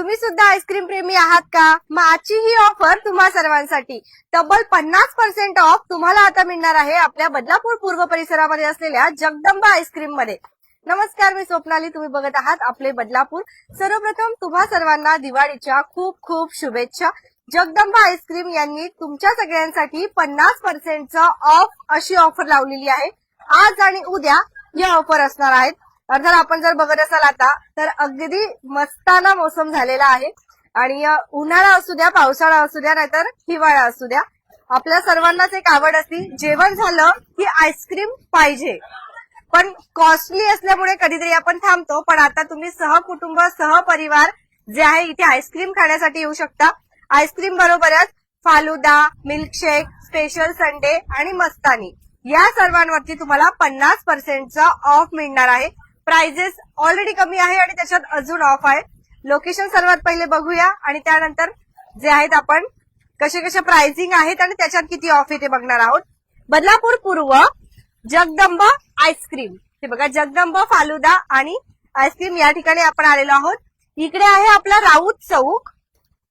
तुम्ही सुद्धा आईस्क्रीम प्रेमी आहात का? मग आजची ही ऑफर तुम्हा सर्वांसाठी. तब्बल पन्नास पर्सेंट ऑफ तुम्हाला आता मिळणार आहे आपल्या बदलापूर पूर्व परिसरामध्ये असलेल्या जगदंबा आईस्क्रीममध्ये. नमस्कार मी स्वप्नाली. तुम्ही बघत आहात आपले बदलापूर. सर्वप्रथम तुम्हा सर्वांना दिवाळीच्या खूप खूप शुभेच्छा. जगदंबा आईस्क्रीम यांनी तुमच्या सगळ्यांसाठी पन्नास पर्सेंटचा ऑफ अशी ऑफर लावलेली आहे. आज आणि उद्या या ऑफर असणार आहेत. अर्थात आपण जर बघत असाल आता तर अगदी मस्ताना मोसम झालेला आहे. आणि उन्हाळा असू द्या पावसाळा असू द्या नाहीतर हिवाळा असू द्या. आपल्या सर्वांनाच एक आवड असती जेवण झालं की आईस्क्रीम पाहिजे. पण कॉस्टली असल्यामुळे कधीतरी आपण थांबतो पण आता तुम्ही सहकुटुंब सहपरिवार जे आहे इथे आईस्क्रीम खाण्यासाठी येऊ शकता. आईस्क्रीम बरोबरच फालुदा मिल्कशेक स्पेशल संडे आणि मस्तानी. या सर्वांवरती तुम्हाला पन्नास पर्सेंटचा ऑफ मिळणार आहे. प्राइजेस ऑलरेडी कमी आहे आणि त्याच्यात अजून ऑफ आहे. लोकेशन सर्वात पहिले बघूया आणि त्यानंतर जे आहेत आपण कसे कसे प्राइसिंग आहेत आणि त्याच्यात किती ऑफ आहे ते बघणार आहोत. बदलापूर पूर्व जगदंब आईस्क्रीम हे बघा जगदंब फालुदा आणि आईस्क्रीम या ठिकाणी आपण आलेलो आहोत. इकडे आहे आपला राऊत चौक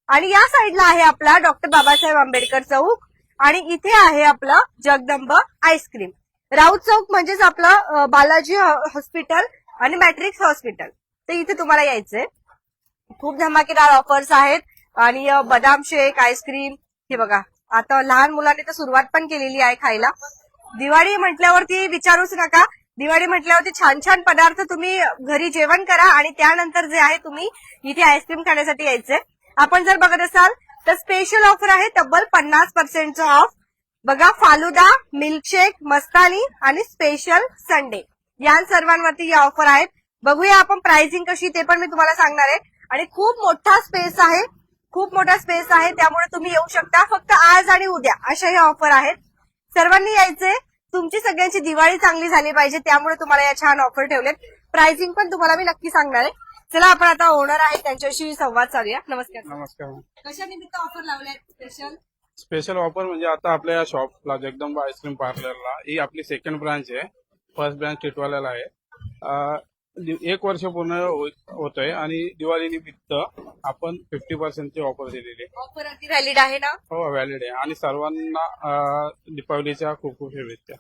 आणि या साईडला आहे आपला डॉक्टर बाबासाहेब आंबेडकर चौक आणि इथे आहे आपलं जगदंब आईस्क्रीम राऊत चौक म्हणजेच आपलं बालाजी हॉस्पिटल आणि मॅट्रिक्स हॉस्पिटल. तर इथे तुम्हाला यायचंय. खूप धमाकेदार ऑफर्स आहेत. आणि बदाम शेक आईस्क्रीम हे बघा. आता लहान मुलांनी तर सुरुवात पण केलेली आहे खायला. दिवाळी म्हटल्यावरती विचारूच नका. दिवाळी म्हटल्यावरती छान छान पदार्थ तुम्ही घरी जेवण करा आणि त्यानंतर जे आहे तुम्ही इथे आईस्क्रीम खाण्यासाठी यायचंय. आपण जर बघत असाल तर स्पेशल ऑफर आहे तब्बल पन्नास पर्सेंटचा ऑफ बघा फालुदा मिल्कशेक मस्तानी आणि स्पेशल संडे या सर्वांवरती या ऑफर आहेत. बघूया आपण प्राइसिंग कशी ते पण मी तुम्हाला सांगणार आहे. आणि खूप मोठा स्पेस आहे. खूप मोठा स्पेस आहे. त्यामुळे तुम्ही येऊ शकता. फक्त आज आणि उद्या अशा ह्या ऑफर आहेत. सर्वांनी यायचे तुमची सगळ्यांची दिवाळी चांगली झाली पाहिजे. त्यामुळे तुम्हाला या छान ऑफर ठेवलेत. प्राइसिंग पण तुम्हाला मी नक्की सांगणार आहे. चला आपण आता ओनर आहे. त्यांच्याशी संवाद चालूया नमस्कार. नमस्कार. कशा निमित्त ऑफर लावल्या स्पेशल स्पेशल ऑफर म्हणजे आता आपल्या या शॉपला जगदंबा आईस्क्रीम पार्लरला ही आपली सेकंड ब्रांच आहे. फर्स्ट ब्रांच टिटवाल्याला आहे. एक वर्ष पूर्ण होत- होतंय आणि दिवाळी निमित्त आपण फिफ्टी पर्सेंटची ऑफर दिलेली आहे. ऑफर अगदी व्हॅलिड आहे ना? हो व्हॅलिड आहे. आणि सर्वांना अं, दीपावलीच्या खूप खूप शुभेच्छा.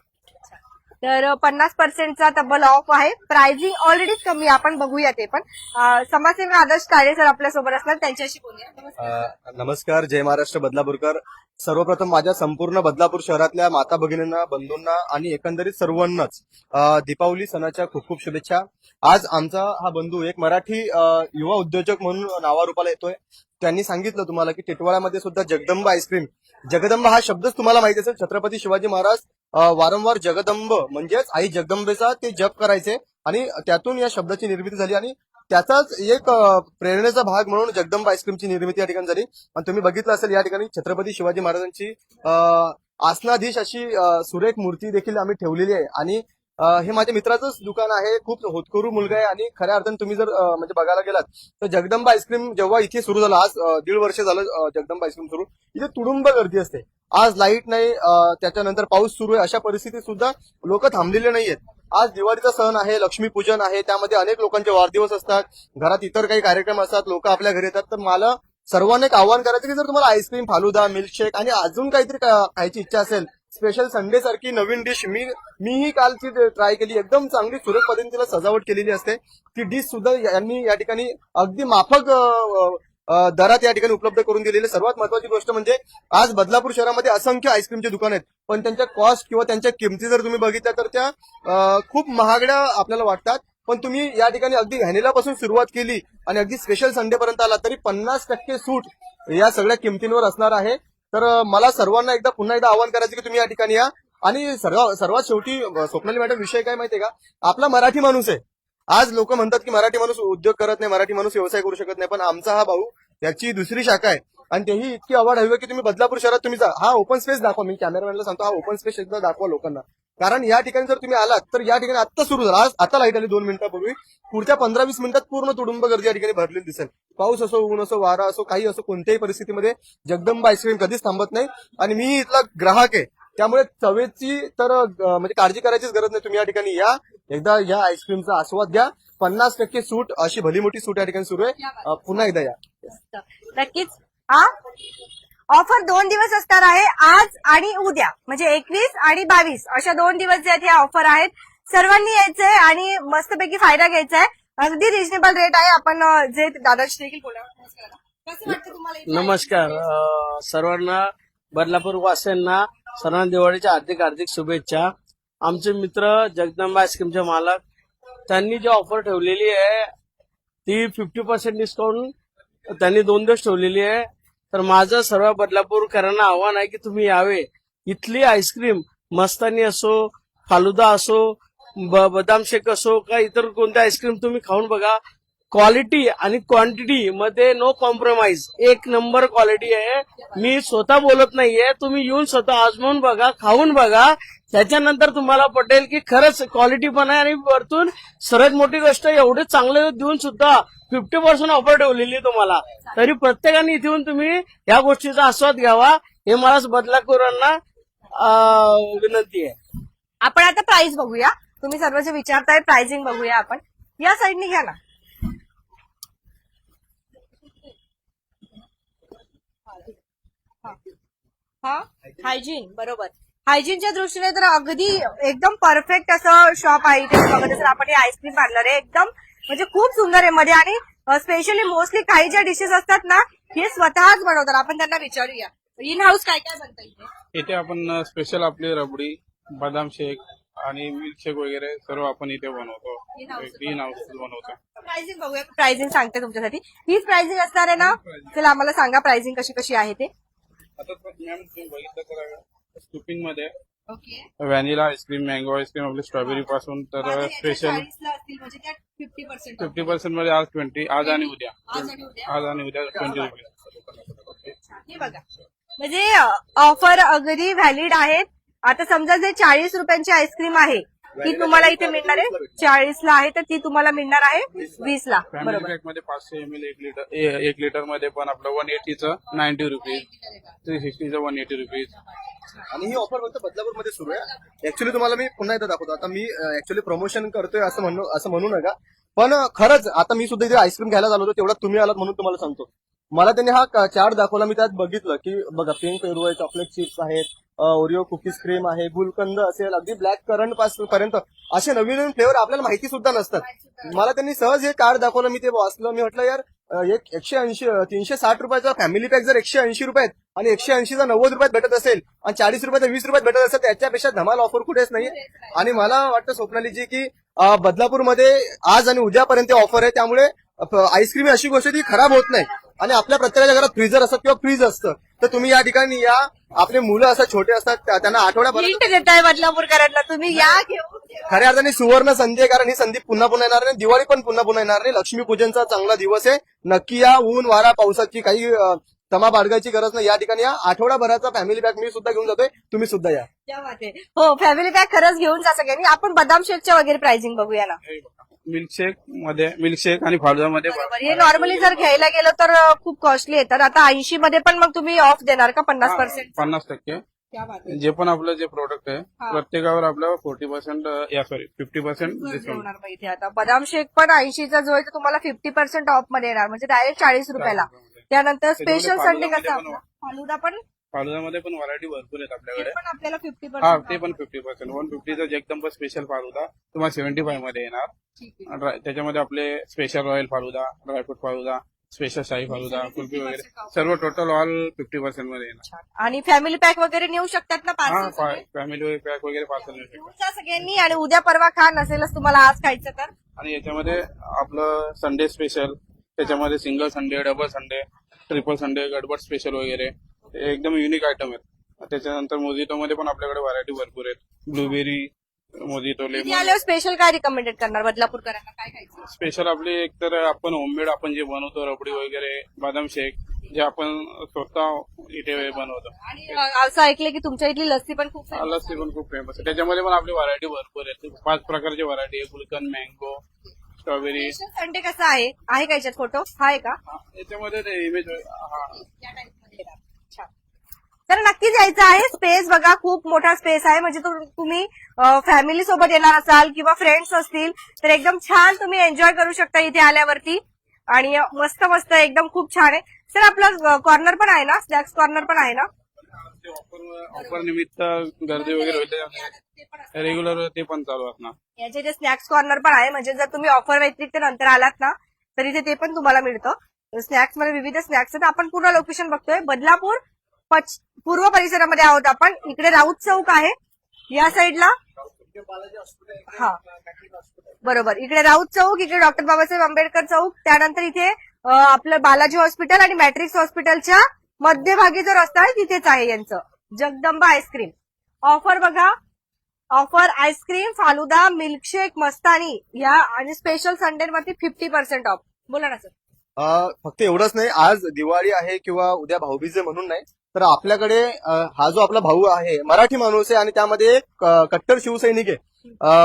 तर पन्नास पर्सेंटचा तब्बल ऑफ आहे. प्राइसिंग ऑलरेडीच कमी आहे. आपण बघूया ते पण. अं, समाजसेवक आदर्श काळे सर आपल्यासोबत असणार. त्यांच्याशी बोलूया. नमस्कार. अ, नमस्कार. जय महाराष्ट्र बदलापूरकर. सर्वप्रथम माझ्या संपूर्ण बदलापूर शहरातल्या माता भगिनींना बंधूंना आणि एकंदरीत सर्वांनाच दीपावली सणाच्या खूप खूप शुभेच्छा. आज आमचा हा बंधू एक मराठी युवा उद्योजक म्हणून नावारूपाला येतोय. त्यांनी सांगितलं तुम्हाला की टिटवाळ्यामध्ये सुद्धा जगदंब आईस्क्रीम जगदंब हा शब्दच तुम्हाला माहिती असेल छत्रपती शिवाजी महाराज वारंवार जगदंब म्हणजेच आई जगदंबेचा ते जप करायचे आणि त्यातून या शब्दाची निर्मिती झाली आणि त्याचाच एक प्रेरणेचा भाग म्हणून जगदंब आईस्क्रीमची निर्मिती या ठिकाणी झाली. आणि तुम्ही बघितलं असेल या ठिकाणी छत्रपती शिवाजी महाराजांची आसनाधीश अशी सुरेख मूर्ती देखील आम्ही ठेवलेली आहे. आणि हे माझ्या मित्राचंच दुकान आहे खूप होतकरू मुलगा आहे आणि खऱ्या अर्थाने तुम्ही जर म्हणजे बघायला गेलात तर जगदंबा आईस्क्रीम जेव्हा इथे सुरू झालं आज दीड वर्ष झालं जगदंब जगदंबा आईस्क्रीम सुरू इथे तुडुंब गर्दी असते. आज लाइट नाही त्याच्यानंतर पाऊस सुरू आहे अशा परिस्थितीत सुद्धा लोक थांबलेले नाहीयेत. आज दिवाळीचा सण आहे लक्ष्मीपूजन आहे त्यामध्ये अनेक लोकांचे वाढदिवस असतात घरात इतर काही कार्यक्रम असतात लोक आपल्या घरी येतात तर मला सर्वांना एक आव्हान करायचं की जर तुम्हाला आईस्क्रीम फालुदा मिल्कशेक आणि अजून काहीतरी खायची इच्छा असेल स्पेशल संडे सारखी नवीन डिश मी मीही काल ती ट्राय केली एकदम चांगली सुरेख पद्धतीने तिला सजावट केलेली असते. ती डिश सुद्धा यांनी या ठिकाणी अगदी माफक दरात या ठिकाणी उपलब्ध करून दिलेली सर्वात महत्वाची गोष्ट म्हणजे आज बदलापूर शहरामध्ये असंख्य आईस्क्रीमचे दुकान आहेत. पण त्यांच्या कॉस्ट किंवा त्यांच्या किमती जर तुम्ही बघितल्या तर त्या खूप महागड्या आपल्याला वाटतात. पण तुम्ही या ठिकाणी अगदी व्हॅनिलापासून सुरुवात केली आणि अगदी स्पेशल संडे पर्यंत आला तरी पन्नास टक्के सूट या सगळ्या किमतींवर असणार आहे. तर मला सर्वांना एकदा पुन्हा एकदा आवाहन करायचं की तुम्ही या ठिकाणी या. आणि सर्व सर्वात शेवटी स्वप्नाली मॅडम विषय काय माहितीये का? आपला मराठी माणूस आहे. आज लोक म्हणतात की मराठी माणूस उद्योग करत नाही मराठी माणूस व्यवसाय करू शकत नाही. पण आमचा हा भाऊ त्याची दुसरी शाखा आहे. आणि तेही इतकी आवड हवी की तुम्ही बदलापूर शहरात तुम्ही जा. हा ओपन स्पेस दाखवा. मी कॅमेरामॅनला सांगतो हा ओपन स्पेस एकदा दाखवा लोकांना. कारण या ठिकाणी जर तुम्ही आलात तर या ठिकाणी आता सुरू झाला. आज आता लाइट आली दोन मिनिटापूर्वी. पुढच्या पंधरा वीस मिनिटात पूर्ण तुडुंब गर्दी या ठिकाणी भरलेली दिसेल. पाऊस असो ऊन असो वारा असो काही असो कोणत्याही परिस्थितीमध्ये जगदंबा आईस्क्रीम कधीच थांबत नाही. आणि मी इथला ग्राहक आहे. त्यामुळे चवेची तर म्हणजे काळजी करायचीच गरज नाही. तुम्ही या ठिकाणी या. एकदा या आईस्क्रीमचा आस्वाद घ्या. पन्नास टक्के सूट अशी भली मोठी सूट या ठिकाणी सुरू आहे. पुन्हा एकदा या. नक्कीच. हा? ऑफर दोन दिवस असणार आहे आज आणि उद्या. म्हणजे एकवीस आणि बावीस. अशा दोन दिवस जे आहेत ह्या ऑफर आहेत. सर्वांनी यायचंय आणि मस्तपैकी फायदा घ्यायचा आहे. अगदी रिजनेबल रेट आहे. आपण जे दादाजी देखील बोला नमस्कार. सर्वांना बदलापूर वासियांना सर्वांना दिवाळीच्या हार्दिक हार्दिक शुभेच्छा. आमचे मित्र जगदंबा आईस्क्रीमचे मालक त्यांनी जी ऑफर ठेवलेली आहे ती फिफ्टी पर्सेंट डिस्काउंट त्यांनी दोन दिवस ठेवलेली आहे. तर माझं सर्व बदलापूरकरांना आव्हान आहे की तुम्ही यावे. इथली आईस्क्रीम मस्तानी असो फालुदा असो बदाम शेक असो का इतर कोणत्या आईस्क्रीम तुम्ही खाऊन बघा. क्वालिटी आणि क्वांटिटी मध्ये नो कॉम्प्रोमाइज. एक नंबर क्वालिटी आहे. मी स्वतः बोलत नाहीये. तुम्ही येऊन स्वतः आजमावून बघा खाऊन बघा. त्याच्यानंतर तुम्हाला पटेल की खरंच क्वालिटी पण आहे आणि वरतून सर्वात मोठी गोष्ट एवढे चांगले देऊन सुद्धा फिफ्टी पर्सेंट ऑफर ठेवलेली तुम्हाला. तरी प्रत्येकाने इथे येऊन तुम्ही या गोष्टीचा आस्वाद घ्यावा. हे मला बदलापूरांना विनंती आहे. आपण आता प्राइस बघूया. तुम्ही सर्व जे विचारताय प्राइसिंग बघूया आपण. या साईडने घ्या ना. हा. हायजीन बरोबर. हायजीनच्या दृष्टीने तर अगदी एकदम परफेक्ट असं शॉप आहे इथे. बघत असेल आपण हे आईस्क्रीम पार्लर आहे एकदम. म्हणजे खूप सुंदर आहे. मध्ये आणि स्पेशली मोस्टली काही ज्या डिशेस असतात ना हे स्वतःच बनवतात. आपण त्यांना विचारूया. इन हाऊस काय काय बनतं इथे? इथे आपण स्पेशल आपली रबडी बदाम शेक आणि मिल्क शेक वगैरे सर्व आपण इथे बनवतो. ग्रीन हाऊस बनवतो. प्राइसिंग बघूया. प्राइसिंग सांगते तुमच्यासाठी. हीच प्राइसिंग असणार आहे ना? चला आम्हाला सांगा प्राइसिंग कशी कशी आहे ते. आता मॅम तुम्ही बघितलं तर स्कूपिंगमध्ये. Okay. Vanilla ice cream mango ice cream आपली स्ट्रॉबेरी पासून तर स्पेशल फिफ्टी पर्सेंट फिफ्टी पर्सेंटमध्ये. आज ट्वेंटी आज आणि उद्या. आज आणि उद्या. ट्वेंटी हे बघा. म्हणजे ऑफर अगदी व्हॅलिड आहेत. आता समजा जे चाळीस रुपयांची आईस्क्रीम आहे ती तुम्हाला इथे मिळणार आहे. चाळीस ला आहे तर ती तुम्हाला मिळणार आहे वीस ला फॅमिली बरोबर. पॅकमध्ये पाचशे एम एल एक लिटर ए- एक लिटरमध्ये पण आपलं वन एटीचं नाईन्टी रुपीज थ्री सिक्स्टीचं वन एटी रुपीज आणि ही ऑफर फक्त बदलापूरमध्ये सुरू आहे. ऍक्च्युली तुम्हाला मी पुन्हा एकदा दाखवतो. आता मी ऍक्च्युली प्रमोशन करतोय असं म्हणू असं म्हणू नका. पण अं, खरंच आता मी सुद्धा इथे आईस्क्रीम घ्यायला झालो होतो तेवढा तुम्ही आलात म्हणून तुम्हाला सांगतो. मला त्यांनी हा चार्ट दाखवला. मी त्यात बघितलं की बघा पिंक पेरू आहे चॉकलेट चिप्स आहेत ओरिओ कुकीज क्रीम आहे गुलकंद असेल अगदी ब्लॅक करंटपासून पर्यंत. असे नवीन नवीन फ्लेवर आपल्याला माहिती सुद्धा नसतात. मला त्यांनी सहज हे कार्ड दाखवलं. मी ते वाचलं. मी म्हटलं यार एक एकशे ऐंशी तीनशे साठ रुपयाचा फॅमिली पॅक जर एकशे ऐंशी रुपयात आणि एकशे ऐंशीचा नव्वद रुपयात भेटत असेल आणि चाळीस रुपयाचा वीस रुपयात भेटत असेल त्याच्यापेक्षा धमाल ऑफर कुठेच नाही. आणि मला वाटतं स्वप्नालीजी की बदलापूरमध्ये आज आणि उद्यापर्यंत ऑफर आहे. त्यामुळे आईस्क्रीम ही अशी गोष्ट आहे ती खराब होत नाही. आणि आपल्या प्रत्येकाच्या घरात फ्रीजर असतात किंवा फ्रीज असतं. तर तुम्ही या ठिकाणी या. आपले मुलं असतात छोटे असतात त्या- त्यांना आठवड्याभरात हिंट देत आहे बदलापूरकरांना तुम्ही या घेऊन खऱ्या अर्थाने सुवर्ण संधी आहे कारण ही संधी पुन्हा पुन्हा येणार नाही. दिवाळी पण पुन्हा पुन्हा येणार नाही. लक्ष्मीपूजनचा चांगला दिवस आहे. नक्की या ऊन वारा पावसाची काही तमा बाळगायची गरज नाही. या ठिकाणी या. आठवडाभराचा फॅमिली पॅक मी सुद्धा घेऊन जातोय. तुम्ही सुद्धा या. हो फॅमिली पॅक खरंच घेऊन जा सगळ्यांनी. आपण बदाम शेकच्या वगैरे प्राइसिंग बघूया ना. मिल्कशेकमध्ये मिल्कशेक आणि फालुदा मध्ये बरोबर. हे नॉर्मली जर घ्यायला गेलं तर खूप कॉस्टली येतात आता ऐंशी मध्ये पण मग तुम्ही ऑफ देणार का पन्नास पर्सेंट पन्नास टक्के. जे पण आपलं जे प्रोडक्ट आहे प्रत्येकावर आपलं फोर्टी पर्सेंट या सॉरी फिफ्टी पर्सेंट डिस्काउंट होणार मग इथे आता. बदाम शेक पण ऐंशीचा जो आहे तो तुम्हाला फिफ्टी पर्सेंट ऑफमध्ये येणार. म्हणजे डायरेक्ट चाळीस रुपयाला. त्यानंतर स्पेशल संडे फालुदामध्ये कसा? पण आपला फालुदा पण? फालुदामध्ये पण व्हरायटी भरपूर आहेत आपल्याकडे. पण आपल्याला फिफ्टी हा पर्सेंट ते पण फिफ्टी पर्सेंट वन फिफ्टीचा जगदंब स्पेशल फालुदा तुम्हाला सेव्हन्टी फायमध्ये येणार. त्याच्यामध्ये आपले special royal falooda dry fruit falooda special shahi falooda kulfi वगैरे. सर्व टोटल ऑल फिफ्टी पर्सेंटमध्ये येणार. आणि फॅमिली पॅक वगैरे नेऊ शकतात ना हा पार्सल फॅमिली पॅक वगैरे पार्सल मिळू शकतं. सगळ्यांनी आणि उद्या परवा खा नसेलच तुम्हाला आज खायचं तर. आणि याच्यामध्ये आपलं संडे स्पेशल त्याच्यामध्ये single sundae double sundae triple sundae gadbad special वगैरे. एकदम युनिक आयटम आहेत. त्याच्यानंतर मोजितो मध्ये पण आपल्याकडे व्हरायटी भरपूर आहेत. ब्लूबेरी इथे लेमन आल्यावर स्पेशल काय रिकमेंडेड करणार बदलापूरकरांना? काय खायचं स्पेशल आपले एक तर आपण होममेड आपण जे बनवतो रबडी वगैरे बदाम शेक जे आपण स्वतः इथे बनवतो. आणि अं, असं ऐकलं की तुमच्या इथली लस्सी पण खूप famous लस्सी पण खूप फेमस आहे. त्याच्यामध्ये पण आपली व्हरायटी भरपूर आहे. पाच प्रकारची व्हरायटी आहे. गुलकंद मँगो स्ट्रॉबेरी संडे कसा आहे? आहे का याच्यात फोटो हा आहे का? याच्यामध्ये ते इमेज हा. या. तर नक्कीच यायचं आहे. स्पेस बघा खूप मोठा स्पेस आहे. म्हणजे तुम- तुम्ही फॅमिली सोबत येणार असाल किंवा फ्रेंड्स असतील तर एकदम छान तुम्ही एन्जॉय करू शकता इथे आल्यावरती. आणि मस्त मस्त एकदम खूप छान आहे. सर आपलं कॉर्नर पण आहे ना? स्नॅक्स कॉर्नर पण आहे ना? ऑफर ऑफर निमित्त गर्दी वगैरे रेग्युलर ते पण चालू असणार. याचे जे स्नॅक्स कॉर्नर पण आहे म्हणजे जर तुम्ही ऑफर व्यतिरिक्त नंतर आलात ना तर इथे ते पण तुम्हाला मिळतं. स्नॅक्समध्ये विविध स्नॅक्स आहेत. आपण पूर्ण लोकेशन बघतोय. बदलापूर पूर्व परिसरामध्ये आहोत आपण. इकडे राऊत चौक आहे. या साईडला. हा. बरोबर. इकडे राऊत चौक इकडे डॉक्टर बाबासाहेब आंबेडकर चौक. त्यानंतर इथे आपलं बालाजी हॉस्पिटल आणि मॅट्रिक्स हॉस्पिटलच्या मध्यभागी जो रस्ता आहे तिथेच आहे यांचं. Jagdamba ice cream. ऑफर बघा. Offer ice cream falooda milkshake mastani या आणि स्पेशल संडे वरती फिफ्टी पर्सेंट ऑफ. बोला ना सर. फक्त एवढंच नाही. आज दिवाळी आहे किंवा उद्या भाऊबीजे म्हणून नाही. तर आपल्याकडे हा जो आपला भाऊ आहे मराठी माणूस आहे आणि त्यामध्ये एक कट्टर शिवसैनिक आहे.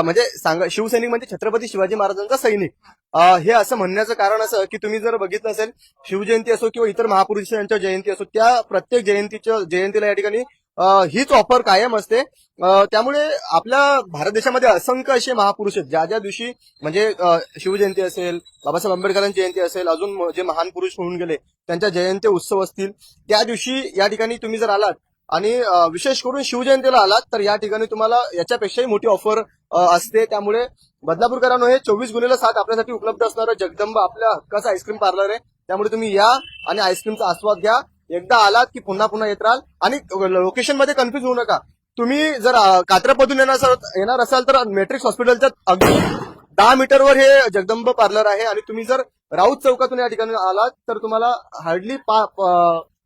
म्हणजे सांग शिवसैनिक म्हणजे छत्रपती शिवाजी महाराजांचा सैनिक. हे असं म्हणण्याचं कारण असं की तुम्ही जर बघितलं असेल शिवजयंती असो किंवा इतर महापुरुषांच्या जयंती असो त्या प्रत्येक जयंतीच्या जयंतीला या ठिकाणी हीच ऑफर कायम असते. त्यामुळे आपल्या भारत देशामध्ये असंख्य असे महापुरुष आहेत. ज्या ज्या दिवशी म्हणजे शिवजयंती असेल बाबासाहेब आंबेडकरांची जयंती असेल अजून जे महान पुरुष होऊन गेले त्यांच्या जयंती उत्सव असतील त्या दिवशी या ठिकाणी तुम्ही जर आलात आणि विशेष करून शिवजयंतीला आलात तर या ठिकाणी तुम्हाला याच्यापेक्षाही मोठी ऑफर असते. त्यामुळे बदलापूरकरांनो हे चोवीस गुन्हेला सात आपल्यासाठी उपलब्ध असणारं जगदंबा आपल्या हक्काचं आईस्क्रीम पार्लर आहे. त्यामुळे तुम्ही या आणि आईस्क्रीमचा आस्वाद घ्या. एकदा आलात की पुन्हा पुन्हा येत राहाल. आणि लोकेशनमध्ये कन्फ्युज होऊ नका. तुम्ही जर कात्रपदून कात्रपतून येणार असाल- येणार असाल तर मेट्रिक्स हॉस्पिटलच्या अगदी दहा मीटरवर हे जगदंब पार्लर आहे. आणि तुम्ही जर राऊत चौकातून या ठिकाणी आलात तर तुम्हाला हार्डली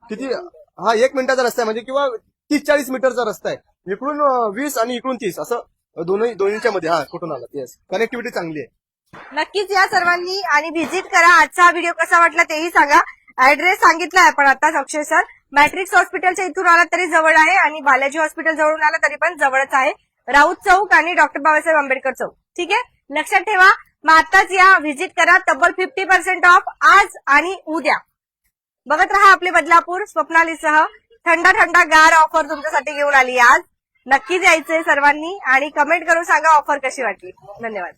किती हा एक मिनिटाचा रस्ता आहे. म्हणजे किंवा तीस चाळीस मीटरचा रस्ता आहे. इकडून वीस आणि इकडून तीस असं दोन्ही दोन्हीच्या मध्ये. हा कुठून आलात? येस कनेक्टिव्हिटी चांगली आहे. नक्कीच या सर्वांनी आणि व्हिजिट करा. आजचा व्हिडिओ कसा वाटला तेही सांगा. ऍड्रेस सांगितला आहे आपण आताच अक्षय सर मॅट्रिक्स हॉस्पिटलच्या इथून आला तरी जवळ आहे आणि बालाजी हॉस्पिटल जवळून आला तरी पण जवळच आहे. राऊत चौक आणि डॉक्टर बाबासाहेब आंबेडकर चौक. ठीक आहे? लक्षात ठेवा मग आताच या व्हिजिट करा तब्बल फिफ्टी पर्सेंट ऑफ आज आणि उद्या. बघत राहा आपले बदलापूर स्वप्नालीसह. थंड थंड गार ऑफर तुमच्यासाठी घेऊन आली आज. नक्कीच यायचंय सर्वांनी आणि कमेंट करून सांगा ऑफर कशी वाटली. धन्यवाद.